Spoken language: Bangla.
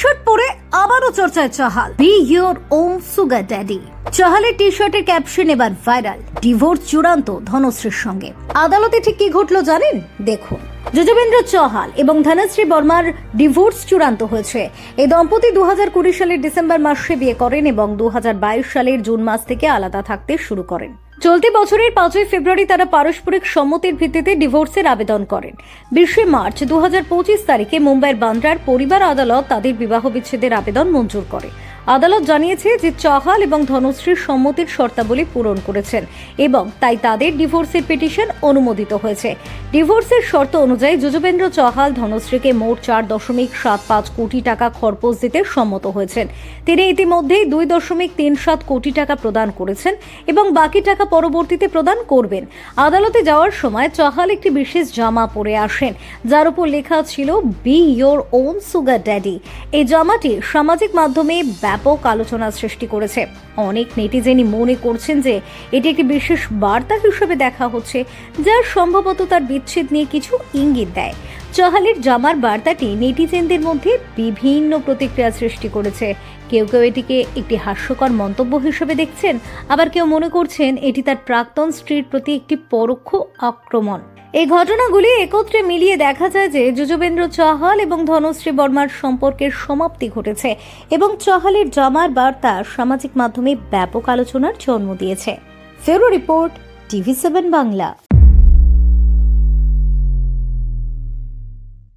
শার্ট পরে আবারও চর্চায় Chahal. Be your own sugar daddy চাহালের টি শার্টের ক্যাপশন এবার ভাইরাল ডিভোর্স চূড়ান্ত ধনশ্রীর সঙ্গে। আদালতে ঠিক কি ঘটলো জানেন? দেখুন। যজবেন্দ্র চহাল এবং ধনশ্রী বর্মার ডিভোর্স চূড়ান্ত হয়েছে। এই দম্পতি দু কুড়ি সালের ডিসেম্বর মাসে বিয়ে করেন এবং দু হাজার বাইশ সালের জুন মাস থেকে আলাদা থাকতে শুরু করেন। চলতি বছরের পাঁচই ফেব্রুয়ারি তারা পারস্পরিক সম্মতির ভিত্তিতে ডিভোর্সের আবেদন করেন। বিশে মার্চ দু হাজার পঁচিশ তারিখে মুম্বাইয়ের বান্দ্রার পরিবার আদালত তাদের বিবাহ বিচ্ছেদের আবেদন মঞ্জুর করে। আদালত জানিয়েছে যে চহাল এবং ধনশ্রীর সম্মতির শর্তাবলী পূরণ করেছেন এবং তাই তাদের ডিভোর্সের পিটিশন অনুমোদিত হয়েছে। ডিভোর্সের শর্ত অনুযায়ী যুজবেন্দ্র চহাল ধনশ্রীকে মোট চার দশমিক সাত পাঁচ কোটি টাকা খরপোশ দিতে সম্মত হয়েছেন। তিনি ইতিমধ্যেই দুই দশমিক তিন সাত কোটি টাকা প্রদান করেছেন এবং বাকি টাকা পরবর্তীতে প্রদান করবেন। আদালতে যাওয়ার সময় চহাল একটি বিশেষ জামা পরে আসেন, যার উপর লেখা ছিল be your own sugar daddy এই জামাটি সামাজিক মাধ্যমে ব্যাপক আলোচনা সৃষ্টি করেছে। অনেক নেটিজেনই মনে করছেন যে এটি একটি বিশেষ বার্তা হিসেবে দেখা হচ্ছে, যা সম্ভবত তার বিচ্ছেদ নিয়ে কিছু ইঙ্গিত দেয়। চহালের জামার বার্তাটি নেটিজেনদের মধ্যে বিভিন্ন প্রতিক্রিয়া সৃষ্টি করেছে। কেউ কেউ এটিকে একটি হাস্যকর মন্তব্য হিসেবে দেখছেন, আবার কেউ মনে করছেন এটি তার প্রাক্তন স্ত্রীর প্রতি একটি পরোক্ষ আক্রমণ। এই ঘটনাগুলি একত্রে মিলিয়ে দেখা যায় যে যুজবেন্দ্র চহাল এবং ধনশ্রী বর্মার সম্পর্কের সমাপ্তি ঘটেছে এবং চহালের জামার বার্তা সামাজিক মাধ্যমে ব্যাপক আলোচনার জন্ম দিয়েছে। ফেরো রিপোর্ট, টিভি সেভেন বাংলা।